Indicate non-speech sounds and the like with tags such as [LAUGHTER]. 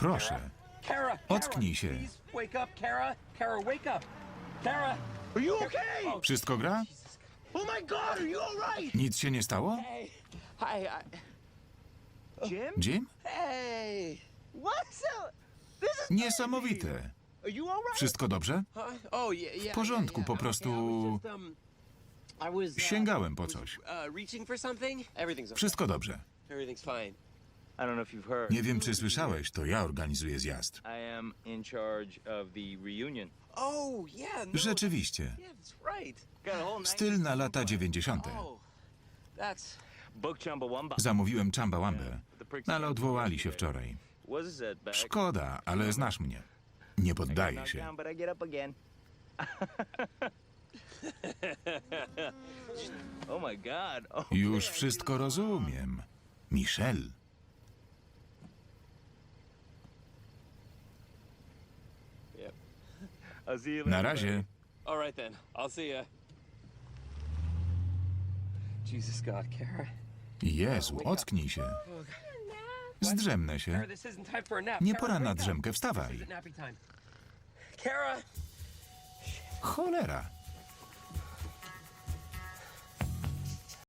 Proszę, Kara, Ocknij się. Please wake up, Kara. Kara, wake up. Kara. Are you okay? wszystko gra? Oh my god, are you alright? Nic się nie stało? Hey. Hi. I, Jim? Jim? hey. What's up? This is Niesamowite. Are you alright? Wszystko dobrze? Huh? Oh, yeah, yeah. W porządku, yeah, po prostu Yeah, I was just, um, I was, uh, sięgałem po coś. Uh, reaching for something? Everything's okay. Wszystko dobrze. Everything's fine. Nie wiem, czy słyszałeś, to ja organizuję zjazd. I am in charge of the reunion. Oh, yeah. No, Rzeczywiście. Styl na lata 90. Oh, that's. book Chumbawamba. Zamówiłem Chambawambę, no ale odwołali się wczoraj. Szkoda, ale znasz mnie. Nie poddaję się. [LAUGHS] Oh, Już wszystko rozumiem. Michelle. God, Kara. Jezu, ocknij się. Zdrzemnę się. Nie pora na drzemkę, wstawaj. Cholera.